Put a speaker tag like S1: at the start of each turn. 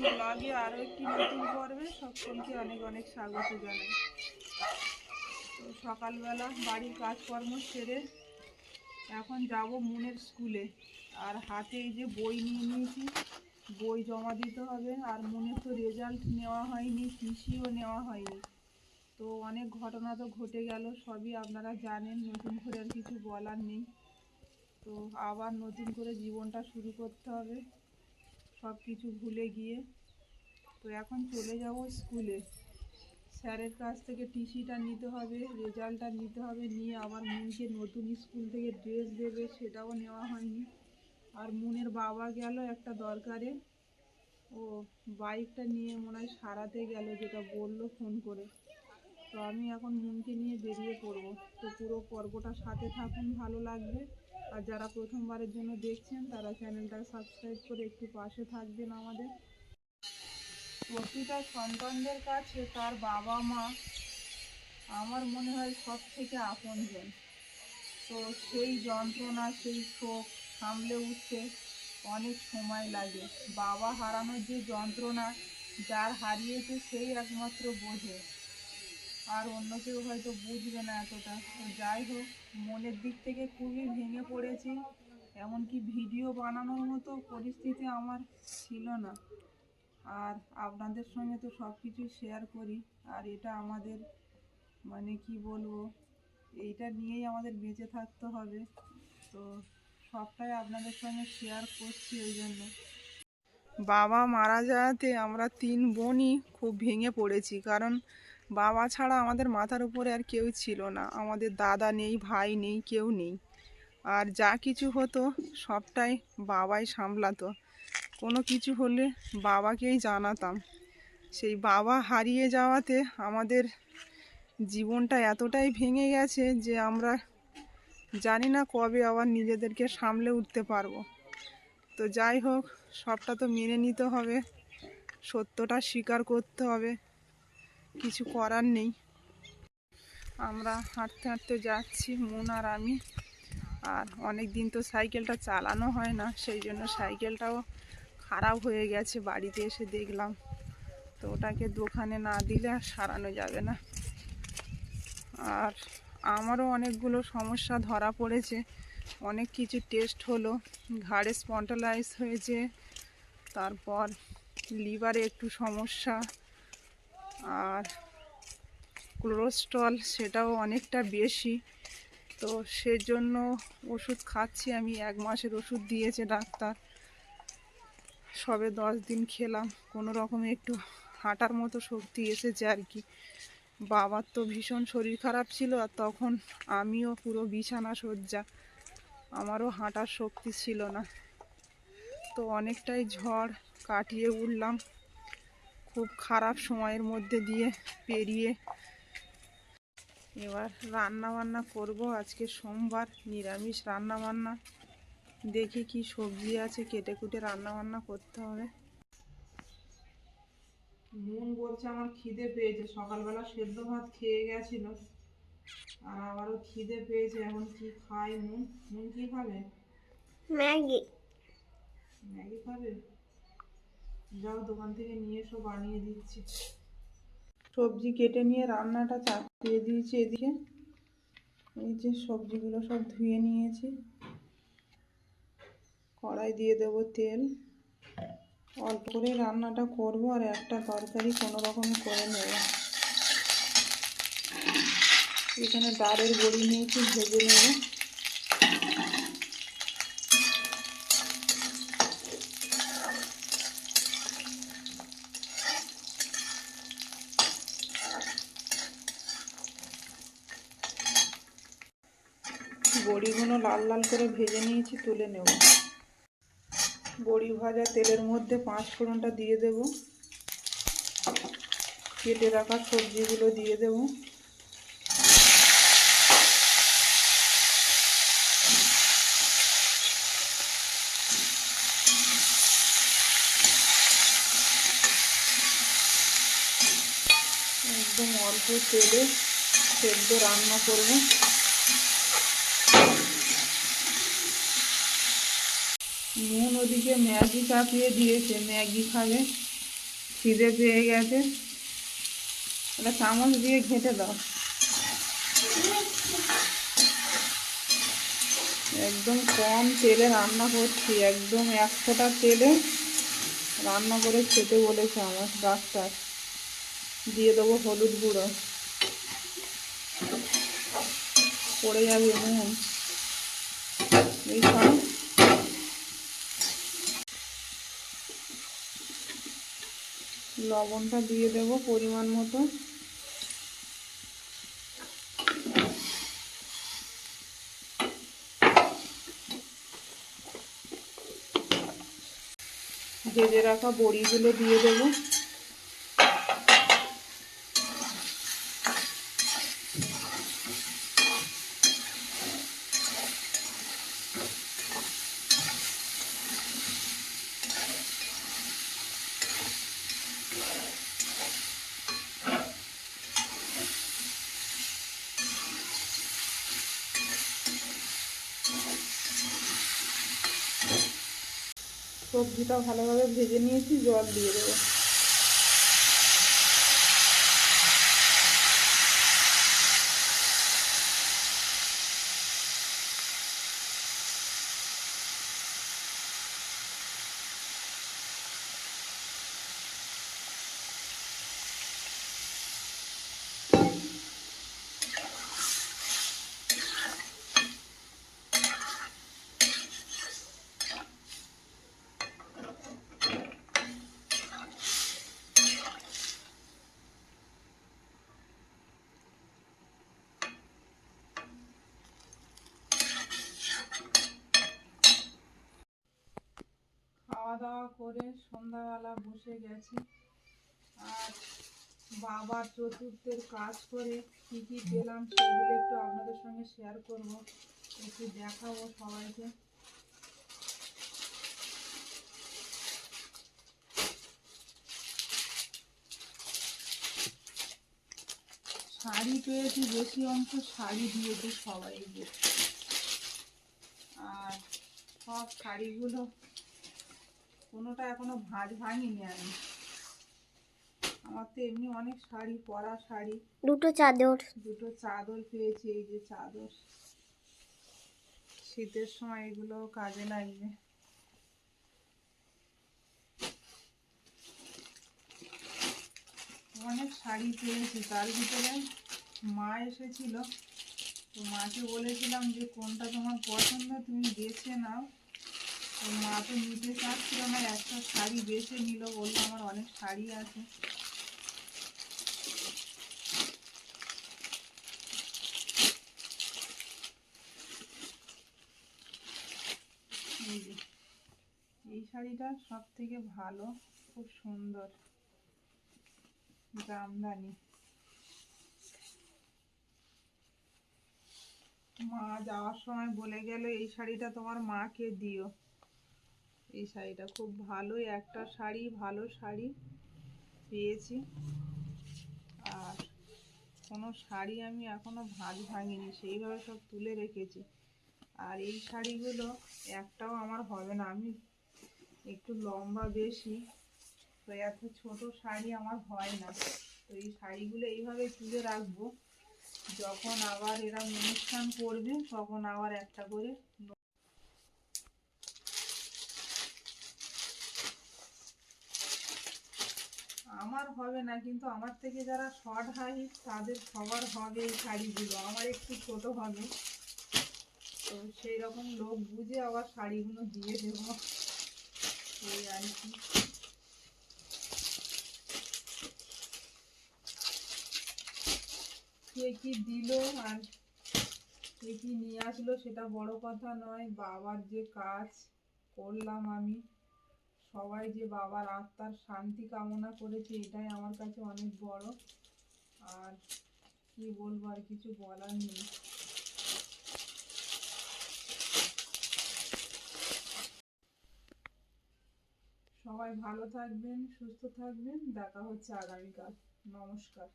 S1: ব্লগে আরও একটি নতুন পর্বে সকলকে অনেক অনেক স্বাগত জানাই। তো সকালবেলা বাড়ির কাজকর্ম সেরে এখন যাব মুনের স্কুলে। আর হাতে এই যে বই নিয়ে নিয়েছি, বই জমা দিতে হবে। আর মুনের তো রেজাল্ট নেওয়া হয়নি টিসিও নেওয়া হয়নি। তো অনেক ঘটনা তো ঘটে গেল, সবই আপনারা জানেন, নতুন করে আর কিছু বলার নেই। তো আবার নতুন করে জীবনটা শুরু করতে হবে। সব কিছু ভুলে গিয়ে। তো এখন চলে যাব স্কুলে। স্যারের কাছ থেকে টিসিটা নিতে হবে, রেজাল্টটা নিতে হবে, নিয়ে আবার মুনকে নতুন স্কুল থেকে ড্রেস দেবে, সেটাও নেওয়া হয়নি। আর মুনের বাবা গেল একটা দরকারে। ও বাইকটা নিয়ে মনে হয় সারাতে গেল, যেটা বলল ফোন করে। তো আমি এখন মুনকে নিয়ে বেরিয়ে পড়ব। তো পুরো পর্বটা সাথে থাকুন, ভালো লাগবে। আর যারা প্রথমবারের জন্য দেখছেন, তারা চ্যানেলটা সাবস্ক্রাইব করে একটু পাশে থাকবেন আমাদের। প্রতিটা সন্তানদের কাছে তার বাবা মা আমার মনে হয় সব থেকে আপনজন তো সেই যন্ত্রণা, সেই শোক সামলে উঠতে অনেক সময় লাগে। বাবা হারানোর যে যন্ত্রণা, যার হারিয়েছে সেই একমাত্র বোঝে। আর অন্য কেউ হয়তো বুঝবে না এতটা। তো যাই হোক, মনের দিক থেকে খুবই ভেঙে পড়েছি। এমনকি ভিডিও বানানোর মতো পরিস্থিতি আমার ছিল না। আর আপনাদের সঙ্গে তো সব কিছু শেয়ার করি। আর এটা আমাদের মানে কি বলব, এইটা নিয়েই আমাদের বেঁচে থাকতে হবে। তো সবটাই আপনাদের সঙ্গে শেয়ার করছি ওই জন্য। বাবা মারা যাওয়াতে আমরা তিন বোনই খুব ভেঙে পড়েছি। কারণ বাবা ছাড়া আমাদের মাথার উপরে আর কেউ ছিল না। আমাদের দাদা নেই, ভাই নেই, কেউ নেই। আর যা কিছু হতো, সবটাই বাবাই সামলাতো। কোনো কিছু হলে বাবাকেই জানাতাম। সেই বাবা হারিয়ে যাওয়াতে আমাদের জীবনটা এতটাই ভেঙে গেছে যে আমরা জানি না কবে আবার নিজেদেরকে সামলে উঠতে পারব। তো যাই হোক, সবটা তো মেনে নিতে হবে। সত্যটা স্বীকার করতে হবে। কিছু করার নেই। আমরা হাঁটতে হাঁটতে যাচ্ছি, মন আর আমি। আর অনেক দিন তো সাইকেলটা চালানো হয় না, সেই জন্য সাইকেলটাও খারাপ হয়ে গেছে, বাড়িতে এসে দেখলাম। তো ওটাকে দোকানে না দিলে আর সারানো যাবে না। আর আমারও অনেকগুলো সমস্যা ধরা পড়েছে। অনেক কিছু টেস্ট হলো, ঘাড়ে স্পন্টালাইজ হয়েছে, তারপর লিভারে একটু সমস্যা আর কোলেস্ট্রল সেটাও অনেকটা বেশি। তো সেজন্য ওষুধ খাচ্ছি আমি, এক মাসের ওষুধ দিয়েছে ডাক্তার। সবে দশ দিন খেলাম, কোনো রকমে একটু হাঁটার মতো শক্তি এসেছে আর কি। বাবার তো ভীষণ শরীর খারাপ ছিল আর তখন আমিও পুরো বিছানা সজ্জা আমারও হাঁটার শক্তি ছিল না। তো অনেকটাই ঝড় কাটিয়ে উঠলাম। খুব খারাপ সময়ের মধ্যে দিয়ে পেরিয়ে এবার রান্না বান্না করব। আজকে সোমবার নিরামিষ রান্না বান্না দেখি কি সবজি আছে কেটে কুটে রান্না বান্না করতে হবে। মন বলছে আমার খিদে পেয়েছে। সকালবেলা সেদ্ধ ভাত খেয়ে গেছিল আর আবারও খিদে পেয়েছে। এখন কি খাই নুন নুন কি খাবে?
S2: ম্যাগি।
S1: ম্যাগি খাবে? যাও দোকান থেকে নিয়ে এসো, বানিয়ে দিচ্ছি। সবজি কেটে নিয়ে রান্নাটা চাপিয়ে দিয়েছি এদিকে। এই যে সবজিগুলো সব ধুয়ে নিয়েছি। কড়াই দিয়ে দেব তেল। অল্প করে রান্নাটা করব আর একটা তরকারি কোনো রকমে করে নেব। এখানে ডালের বড়ি নিয়েছি, ভেজে নেব। বড়িগুলো লাল লাল করে ভেজে নিয়েছি, তুলে নেব। বড়ি ভাজা তেলের মধ্যে পাঁচ ফোড়নটা দিয়ে দেব। কেটে রাখা সবজিগুলো দিয়ে দেব। একদম অল্প তেলে সেদ্ধ রান্না করব। নুন ওদিকে ম্যাগি চাপিয়ে দিয়েছে, ম্যাগি খাবে, খিদে পেয়ে গেছে। ওটা চামচ দিয়ে ঘেঁটে দাও। একদম কম তেলে রান্না করছি, একদম এক ফোঁটা তেলে রান্না করে খেতে বলেছে আমার ডাক্তার। দিয়ে দেবো হলুদ গুঁড়ো। পড়ে যাবে নুন। এই লবণটা দিয়ে দেব পরিমাণ মতো। ভেজে রাখা বড়িগুলো দিয়ে দেবো। সবজিটা ভালোভাবে ভেজে নিয়েছি জল দিয়ে দেবো। দাওয়া করে সন্ধ্যাবেলা বসে গেছি। আর বাবার চতুর্থের কাজ করে কী কী পেলাম সেগুলো একটু আপনাদের সঙ্গে শেয়ার করব। একটু দেখাবো সবাইকে। শাড়ি পেয়েছি, বেশি অংশ শাড়ি দিয়েছে সবাইকে আর সব শাড়িগুলো কোনোটা এখনও ভাঁজ ভাঙিনি আমি আমার তো এমনি অনেক শাড়ি পরা শাড়ি।
S2: দুটো চাদর।
S1: দুটো চাদর পেয়েছি এই যে চাদর। শীতের সময় এগুলো কাজে লাগবে। অনেক শাড়ি পেয়েছি তার ভিতরে মা এসেছিল। তো মাকে বলেছিলাম যে কোনটা তোমার পছন্দ তুমি বেছে নাও। মা তো নিতে চাচ্ছিল না, একটা শাড়ি বেছে নিল বলল আমার অনেক শাড়ি আছে। এই শাড়িটা সব থেকে ভালো, খুব সুন্দর। জামদানি। মা যাওয়ার সময় বলে গেল, এই শাড়িটা তোমার মাকে দিও। এই শাড়িটা খুব ভালোই, একটা শাড়ি, ভালো শাড়ি পেয়েছি। আর কোনো শাড়ি আমি এখনও ভাঁজ ভাঙিনি, সেইভাবে সব তুলে রেখেছি। আর এই শাড়িগুলো একটাও আমার হবে না, আমি একটু লম্বা বেশি, তো এত ছোট শাড়ি আমার হয় না। তো এই শাড়িগুলো এইভাবে তুলে রাখব, যখন আবার এরা অনুষ্ঠান করবে, তখন আবার একটা করে আমার হবে না, কিন্তু আমার থেকে যারা শর্ট হাইট তাদের সবার হবে এই শাড়িগুলো। আমার একটু ছোট হবে। তো সেই রকম লোক বুঝে আবার শাড়িগুলো দিয়ে দেবো। এই আর কি। কে কি দিল আর কে কি নিয়ে আসলো সেটা বড় কথা নয়। বাবার যে কাজ করলাম আমি। সবাই যে বাবার আত্মার শান্তি কামনা করেছে, এটাই আমার কাছে অনেক বড়। আর কি বলব, আর কিছু বলার নেই। সবাই ভালো থাকবেন, সুস্থ থাকবেন। দেখা হচ্ছে আগামীকাল। নমস্কার।